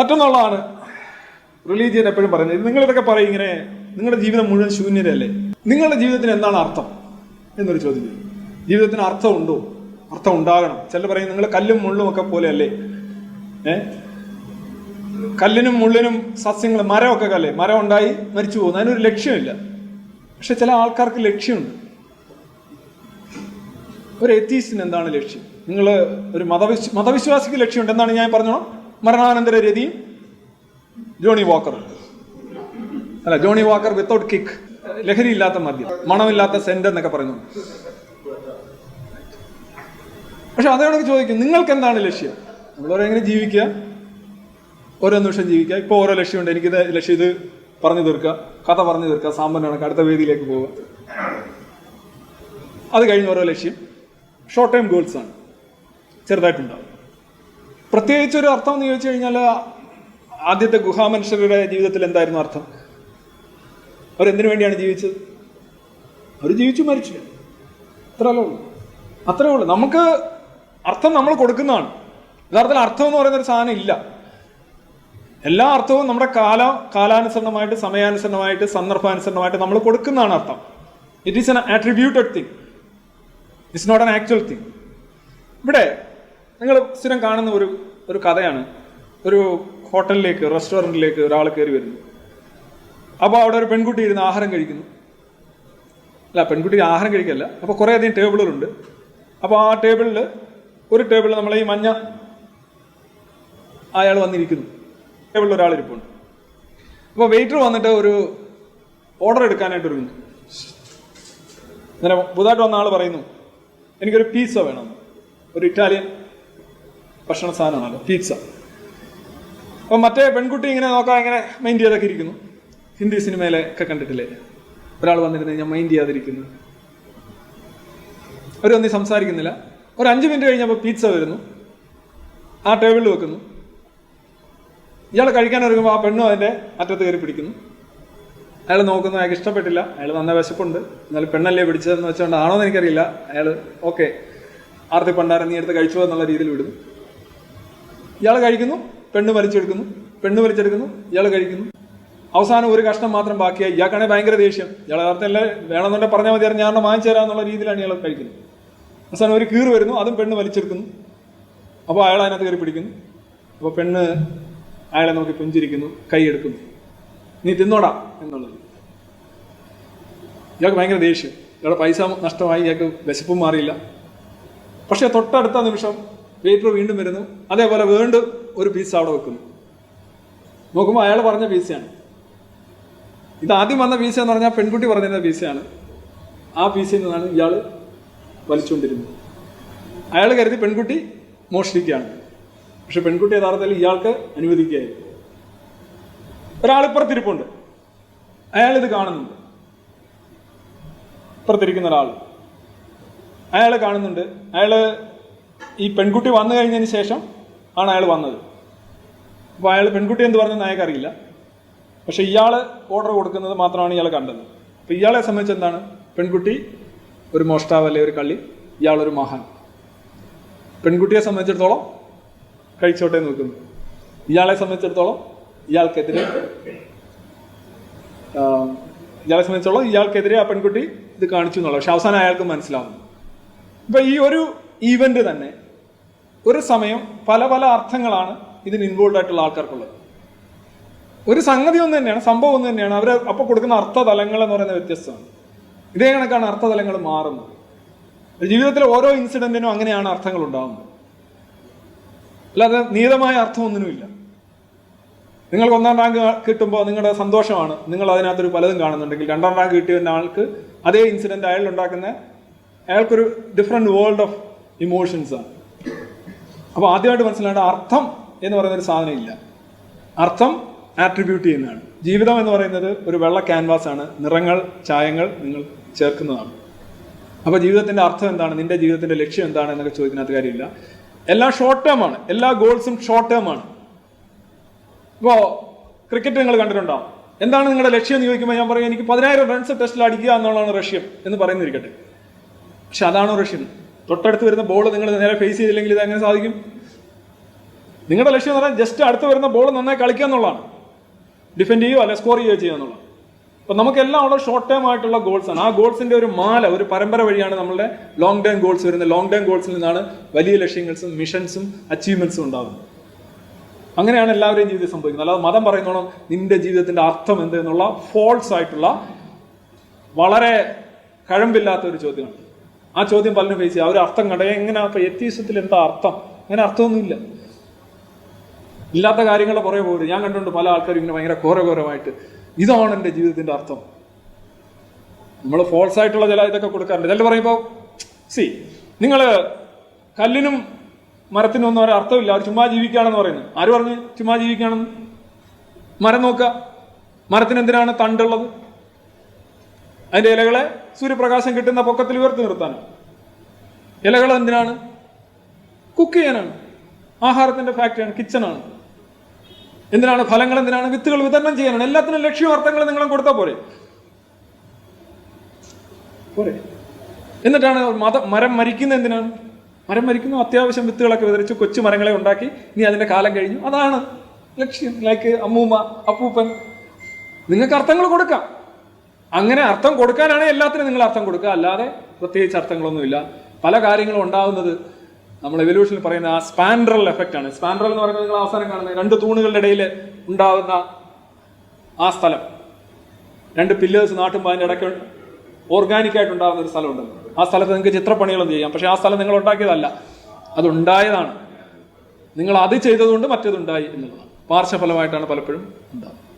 മറ്റൊന്നുള്ളതാണ് religion എപ്പോഴും പറയുന്നത്. നിങ്ങൾ ഇതൊക്കെ പറയും ഇങ്ങനെ നിങ്ങളുടെ ജീവിതം മുഴുവൻ ശൂന്യതയല്ലേ? നിങ്ങളുടെ ജീവിതത്തിന് എന്താണ് അർത്ഥം എന്നൊരു ചോദ്യം. ജീവിതത്തിന് അർത്ഥമുണ്ടോ അർത്ഥം ഉണ്ടാകണം. ചില പറയും നിങ്ങൾ കല്ലും മുള്ളും ഒക്കെ പോലെയല്ലേ? ഏ? കല്ലിനും മുള്ളിനും സസ്യങ്ങൾ മരമൊക്കെ കല്ലേ? മരം ഉണ്ടായി മരിച്ചു പോകുന്നു. അതിനൊരു ലക്ഷ്യമില്ല. പക്ഷെ ചില ആൾക്കാർക്ക് ലക്ഷ്യമുണ്ട്. ഒരു എത്തീസ്റ്റിന് എന്താണ് ലക്ഷ്യം? നിങ്ങൾ ഒരു മതവിശ്വ മതവിശ്വാസിക്ക് ലക്ഷ്യമുണ്ട്. എന്താണ് ഞാൻ പറഞ്ഞോ മരണാനന്തര രതി ജോണി വാക്കർ. അല്ല ജോണി വാക്കർ വിത്തൗട്ട് കിക്ക് ലഹരി ഇല്ലാത്ത മദ്യം. മണമില്ലാത്ത സെന്റ് എന്നൊക്കെ പറയുന്നു. പക്ഷെ അതോടൊക്കെ ചോദിക്കും നിങ്ങൾക്ക് എന്താണ് ലക്ഷ്യം നമ്മളോരെങ്ങനെ ജീവിക്കുക. ഓരോ നിമിഷം ജീവിക്കുക. ഇപ്പോൾ ഓരോ ലക്ഷ്യമുണ്ട്. എനിക്കിത് ലക്ഷ്യം ഇത് പറഞ്ഞു തീർക്കുക. കഥ പറഞ്ഞു തീർക്കുക. സാമ്പന്നമാണ് അടുത്ത വേദിയിലേക്ക് പോവുക. അത് കഴിഞ്ഞ് ഓരോ ലക്ഷ്യം. ഷോർട്ട് ടൈം ഗോൾസ് ആണ്. ചെറുതായിട്ടുണ്ടാവും. പ്രത്യേകിച്ച് ഒരു അർത്ഥം എന്ന് ചോദിച്ചു കഴിഞ്ഞാൽ ആദ്യത്തെ ഗുഹാമനുഷ്യരുടെ ജീവിതത്തിൽ എന്തായിരുന്നു അർത്ഥം? അവരെന്തിനു വേണ്ടിയാണ് ജീവിച്ചത്? അവർ ജീവിച്ചു മരിച്ചു. അത്രേ ഉള്ളൂ. അത്രേ ഉള്ളൂ. നമുക്ക് അർത്ഥം നമ്മൾ കൊടുക്കുന്നതാണ്. യഥാർത്ഥത്തിൽ അർത്ഥം എന്ന് പറയുന്ന ഒരു സാധനം ഇല്ല. എല്ലാ അർത്ഥവും നമ്മുടെ കാല കാലാനുസരണമായിട്ട് സമയാനുസരണമായിട്ട് സന്ദർഭാനുസരണമായിട്ട് നമ്മൾ കൊടുക്കുന്നതാണ് അർത്ഥം. It is an attributed thing it's not an actual thing ഇവിടെ നിങ്ങൾ സ്ഥിരം കാണുന്ന ഒരു ഒരു കഥയാണ്. ഒരു ഹോട്ടലിലേക്ക് റെസ്റ്റോറന്റിലേക്ക് ഒരാൾ കയറി വരുന്നു. അപ്പോൾ അവിടെ ഒരു പെൺകുട്ടി ഇരുന്ന് ആഹാരം കഴിക്കുന്നു. അല്ല പെൺകുട്ടി ആഹാരം കഴിക്കല്ല. അപ്പോൾ കുറേയധികം ടേബിളുകളുണ്ട്. അപ്പോൾ ആ ടേബിളിൽ ഒരു ടേബിളിൽ നമ്മളെ ഈ മഞ്ഞ അയാൾ വന്നിരിക്കുന്നു. ടേബിളിൽ ഒരാൾ ഇരിപ്പുണ്ട്. അപ്പോൾ വെയിറ്റർ വന്നിട്ട് ഒരു ഓർഡർ എടുക്കാനായിട്ട് ഒരുങ്ങുന്നു ഇങ്ങനെ പുതുതായിട്ട് വന്ന ആൾ പറയുന്നു എനിക്കൊരു പീസ വേണം. ഒരു ഇറ്റാലിയൻ ഭക്ഷണ സാധനമാണല്ലോ പീസ അപ്പം മറ്റേ പെൺകുട്ടി ഇങ്ങനെ നോക്കാൻ ഇങ്ങനെ മൈൻഡ് ചെയ്തൊക്കെ ഇരിക്കുന്നു. ഹിന്ദി സിനിമയിലെ ഒക്കെ കണ്ടിട്ടില്ലേ? ഒരാൾ വന്നിരുന്ന് ഞാൻ മൈൻഡ് ചെയ്യാതിരിക്കുന്നു. അവരൊന്നും സംസാരിക്കുന്നില്ല. ഒരു അഞ്ച് മിനിറ്റ് കഴിഞ്ഞപ്പോൾ പീസ വരുന്നു. ആ ടേബിളിൽ വെക്കുന്നു. ഇയാൾ കഴിക്കാൻ ഇറങ്ങുമ്പോൾ ആ പെണ്ണും അതിന്റെ അറ്റത്ത് കയറി പിടിക്കുന്നു. അയാൾ നോക്കുന്നു അയാൾക്ക് ഇഷ്ടപ്പെട്ടില്ല. അയാൾ നന്ന വിശപ്പുണ്ട്. എന്നാലും പെണ്ണല്ലേ പിടിച്ചതെന്ന് വെച്ചുകൊണ്ട് ആണോ എന്ന് എനിക്കറിയില്ല. അയാൾ ഓക്കെ ആർത്തി പണ്ടാരം നീ എടുത്ത് കഴിച്ചോ എന്നുള്ള രീതിയിൽ വിടുന്നു. ഇയാൾ കഴിക്കുന്നു പെണ്ണ് വലിച്ചെടുക്കുന്നു പെണ്ണ് വലിച്ചെടുക്കുന്നു ഇയാൾ കഴിക്കുന്നു. അവസാനം ഒരു കഷ്ണം മാത്രം ബാക്കിയായി. ഇയാൾക്കാണെങ്കിൽ ഭയങ്കര ദേഷ്യം. ഇയാൾ നേരത്തെ അല്ലേ വേണമെന്നുണ്ടെങ്കിൽ പറഞ്ഞാൽ മതി ഞാൻ വാങ്ങിച്ചു തരാമെന്നുള്ള രീതിയിലാണ് ഇയാൾ കഴിക്കുന്നത്. അവസാനം ഒരു കീറ് വരുന്നു അതും പെണ്ണ് വലിച്ചെടുക്കുന്നു. അപ്പോൾ അയാൾ അതിനകത്ത് കയറി പിടിക്കുന്നു. അപ്പോൾ പെണ്ണ് അയാളെ നോക്കി പുഞ്ചിരിക്കുന്നു കൈയെടുക്കുന്നു നീ തിന്നോടാ എന്നുള്ളത്. ഇയാൾക്ക് ഭയങ്കര ദേഷ്യം. ഇയാളുടെ പൈസ നഷ്ടമായി ഇയാൾക്ക് വിശപ്പും മാറിയില്ല. പക്ഷേ തൊട്ടടുത്ത നിമിഷം വെയിറ്റർ വീണ്ടും വരുന്നു. അതേപോലെ വീണ്ടും ഒരു പീസ് അവിടെ വെക്കുന്നു. നോക്കുമ്പോൾ അയാൾ പറഞ്ഞ പീസയാണ് ഇത് ആദ്യം വന്ന പീസ എന്ന് പറഞ്ഞാൽ പെൺകുട്ടി പറഞ്ഞിരുന്ന പീസയാണ് ആ പീസയിൽ നിന്നാണ് ഇയാൾ വലിച്ചുകൊണ്ടിരുന്നത്. അയാൾ കരുതി പെൺകുട്ടി മോഷ്ടിക്കുകയാണ്. പക്ഷെ പെൺകുട്ടി യഥാർത്ഥത്തിൽ ഇയാൾക്ക് അനുവദിക്കുകയായിരുന്നു ഒരാളിപ്പുറത്തിരിപ്പുണ്ട് അയാൾ ഇത് കാണുന്നുണ്ട്. ഇപ്പുറത്തിരിക്കുന്ന ഒരാൾ. അയാൾ കാണുന്നുണ്ട്. അയാൾ ഈ പെൺകുട്ടി വന്നു കഴിഞ്ഞതിന് ശേഷം ആണ് അയാൾ വന്നത്. അപ്പോൾ അയാൾ പെൺകുട്ടി എന്ത് പറഞ്ഞെന്ന് അയാൾക്ക് അറിയില്ല. പക്ഷെ ഇയാൾ ഓർഡർ കൊടുക്കുന്നത് മാത്രമാണ് ഇയാൾ കണ്ടത്. അപ്പോൾ ഇയാളെ സംബന്ധിച്ച് എന്താണ്? പെൺകുട്ടി ഒരു മോഷ്ടാവ് അല്ലെ ഒരു കള്ളി? ഇയാളൊരു മഹാൻ. പെൺകുട്ടിയെ സംബന്ധിച്ചിടത്തോളം കഴിച്ചോട്ടെ നോക്കുന്നു ഇയാളെ സംബന്ധിച്ചിടത്തോളം ഇയാൾക്കെതിരെ ഇയാളെ സംബന്ധിച്ചോളം ഇയാൾക്കെതിരെ ആ പെൺകുട്ടി ഇത് കാണിച്ചു എന്നുള്ളത്. പക്ഷെ അവസാനം അയാൾക്ക് മനസ്സിലാവുന്നു. ഇപ്പൊ ഈ ഒരു ഈവന്റ് തന്നെ. ഒരു സമയം പല പല അർത്ഥങ്ങളാണ് ഇതിന് ഇൻവോൾവ് ആയിട്ടുള്ള ആൾക്കാർക്കുള്ളത്. ഒരു സംഗതി ഒന്ന് തന്നെയാണ് സംഭവം ഒന്ന് തന്നെയാണ്. അവർ അപ്പോൾ കൊടുക്കുന്ന അർത്ഥതലങ്ങൾ എന്ന് പറയുന്നത് വ്യത്യസ്തമാണ്. ഇതേ കണക്കാണ് അർത്ഥതലങ്ങൾ മാറുന്നത്. ജീവിതത്തിലെ ഓരോ ഇൻസിഡന്റിനും അങ്ങനെയാണ് അർത്ഥങ്ങൾ ഉണ്ടാകുന്നത് അല്ലാതെ നീതമായ അർത്ഥമൊന്നിനുമില്ല. നിങ്ങൾക്ക് ഒന്നാം റാങ്ക് കിട്ടുമ്പോൾ നിങ്ങളുടെ സന്തോഷമാണ്. നിങ്ങൾ അതിനകത്തൊരു പലതും കാണുന്നുണ്ടെങ്കിൽ രണ്ടാം റാങ്ക് കിട്ടിയ ആൾക്ക് അതേ ഇൻസിഡന്റ് അയാൾ ഉണ്ടാക്കുന്ന അയാൾക്കൊരു ഡിഫറെന്റ് വേൾഡ് ഓഫ് ഇമോഷൻസ് ആണ്. അപ്പോൾ ആദ്യമായിട്ട് മനസ്സിലാകേണ്ട അർത്ഥം എന്ന് പറയുന്ന ഒരു സാധനം ഇല്ല. അർത്ഥം ആട്രിബ്യൂട്ട് ചെയ്യുന്നതാണ്. ജീവിതം എന്ന് പറയുന്നത് ഒരു വെള്ള ക്യാൻവാസ് ആണ്. നിറങ്ങൾ ചായങ്ങൾ നിങ്ങൾ ചേർക്കുന്നതാണ്. അപ്പോൾ ജീവിതത്തിന്റെ അർത്ഥം എന്താണ്? നിന്റെ ജീവിതത്തിന്റെ ലക്ഷ്യം എന്താണ് എന്നൊക്കെ ചോദിക്കുന്നതിനകത്ത് കാര്യമില്ല. എല്ലാം ഷോർട്ട് ടേം ആണ്. എല്ലാ ഗോൾസും ഷോർട്ട് ടേം ആണ്. ഇപ്പോൾ ക്രിക്കറ്റ് നിങ്ങൾ കണ്ടിട്ടുണ്ടോ? എന്താണ് നിങ്ങളുടെ ലക്ഷ്യം എന്ന് ചോദിക്കുമ്പോൾ ഞാൻ പറയും എനിക്ക് പതിനായിരം റൺസ് ടെസ്റ്റിൽ അടിക്കുക എന്നുള്ളതാണ് ലക്ഷ്യം എന്ന് പറയുന്നിരിക്കട്ടെ പക്ഷെ അതാണോ ലക്ഷ്യം. തൊട്ടടുത്ത് വരുന്ന ബോൾ നിങ്ങൾ നേരെ ഫേസ് ചെയ്തില്ലെങ്കിൽ ഇത് എങ്ങനെ സാധിക്കും? നിങ്ങളുടെ ലക്ഷ്യം എന്ന് പറഞ്ഞാൽ ജസ്റ്റ് അടുത്ത് വരുന്ന ബോൾ നന്നായി കളിക്കുക എന്നുള്ളതാണ്. ഡിഫെൻഡ് ചെയ്യുകയോ അല്ലെ സ്കോർ ചെയ്യുകയോ ചെയ്യുക എന്നുള്ളത് അപ്പം നമുക്കെല്ലാം ഉള്ള ഷോർട്ട് ടേം ആയിട്ടുള്ള ഗോൾസ് ആണ്. ആ ഗോൾസിന്റെ ഒരു മാല ഒരു പരമ്പര വഴിയാണ് നമ്മളുടെ ലോങ് ടേം ഗോൾസ് വരുന്നത്. ലോങ് ടേം ഗോൾസിൽ നിന്നാണ് വലിയ ലക്ഷ്യങ്ങൾസും മിഷൻസും അച്ചീവ്മെന്റ്സും ഉണ്ടാകുന്നത്. അങ്ങനെയാണ് എല്ലാവരുടെയും ജീവിതം സംഭവിക്കുന്നത്. അല്ലാതെ മതം പറയുന്നോണം നിന്റെ ജീവിതത്തിന്റെ അർത്ഥം എന്ത് എന്നുള്ള ഫോൾസ് ആയിട്ടുള്ള വളരെ കഴമ്പില്ലാത്ത ഒരു ചോദ്യമാണ്. ആ ചോദ്യം പലരും ഫേസ് ചെയ്യും. അവർ അർത്ഥം കണ്ട? എങ്ങനെ അപ്പൊ എത്തീസത്തിൽ എന്താ അർത്ഥം? അങ്ങനെ അർത്ഥമൊന്നുമില്ല. ഇല്ലാത്ത കാര്യങ്ങളെ പുറകെ പോകരുത്. ഞാൻ കണ്ടിട്ടുണ്ട് പല ആൾക്കാരും ഇങ്ങനെ ഭയങ്കര ഘോരഘോരമായിട്ട് ഇതാണ് എന്റെ ജീവിതത്തിന്റെ അർത്ഥം. നമ്മൾ ഫോൾസ് ആയിട്ടുള്ള ചില ഇതൊക്കെ കൊടുക്കാറുണ്ട്. ചില പറയുമ്പോൾ സി നിങ്ങൾ കല്ലിനും മരത്തിനും ഒന്നും ഒരു അർത്ഥമില്ല. അവർ ചുമ്മാ ജീവിക്കുകയാണെന്ന് പറയുന്നത് ആര് പറഞ്ഞു ചുമ്മാ ജീവിക്കുകയാണെന്ന്? മരം നോക്കുക. മരത്തിന് എന്തിനാണ് തണ്ടുള്ളത്? അതിന്റെ ഇലകളെ സൂര്യപ്രകാശം കിട്ടുന്ന പൊക്കത്തിൽ ഉയർത്തി നിർത്താനാണ് ഇലകൾ എന്തിനാണ്? കുക്ക് ചെയ്യാനാണ്. ആഹാരത്തിന്റെ ഫാക്ടറിയാണ് കിച്ചണാണ് എന്തിനാണ്? ഫലങ്ങൾ എന്തിനാണ്? വിത്തുകൾ വിതരണം ചെയ്യാനാണ്. എല്ലാത്തിനും ലക്ഷ്യവും അർത്ഥങ്ങൾ നിങ്ങളും കൊടുത്താൽ പോരെ. പോരെ. എന്നിട്ടാണ് മത മരം മരിക്കുന്ന എന്തിനാണ്? മരം മരിക്കുന്നു അത്യാവശ്യം വിത്തുകളൊക്കെ വിതരിച്ച് കൊച്ചു മരങ്ങളെ ഉണ്ടാക്കി. ഇനി അതിന്റെ കാലം കഴിഞ്ഞു. അതാണ് ലക്ഷ്യം. ലൈക്ക് അമ്മൂമ്മ അപ്പൂപ്പൻ. നിങ്ങൾക്ക് അർത്ഥങ്ങൾ കൊടുക്കാം. അങ്ങനെ അർത്ഥം കൊടുക്കാനാണ് എല്ലാത്തിനും നിങ്ങൾ അർത്ഥം കൊടുക്കുക. അല്ലാതെ പ്രത്യേകിച്ച് അർത്ഥങ്ങളൊന്നുമില്ല. പല കാര്യങ്ങളും ഉണ്ടാകുന്നത് നമ്മൾ എവല്യൂഷനിൽ പറയുന്ന ആ സ്പാൻഡ്രൽ എഫക്റ്റ് ആണ്. സ്പാൻഡ്രൽ എന്ന് പറയുന്നത് നിങ്ങൾ അവസാനം കാണുന്നത് രണ്ട് തൂണുകളുടെ ഇടയിൽ ഉണ്ടാകുന്ന ആ സ്ഥലം. രണ്ട് പില്ലേഴ്സ് നാട്ടുമ്പോൾ അതിന്റെ ഇടയ്ക്ക് ഓർഗാനിക് ആയിട്ട് ഉണ്ടാകുന്ന ഒരു സ്ഥലമുണ്ട്. ആ സ്ഥലത്ത് നിങ്ങൾക്ക് ചിത്രപ്പണികളൊന്നും ചെയ്യാം. പക്ഷേ ആ സ്ഥലം നിങ്ങൾ ഉണ്ടാക്കിയതല്ല. അതുണ്ടായതാണ് നിങ്ങൾ അത് ചെയ്തതുകൊണ്ട് മറ്റേതുണ്ടായി എന്നുള്ളതാണ്. പാർശ്വഫലമായിട്ടാണ് പലപ്പോഴും ഉണ്ടാകുന്നത്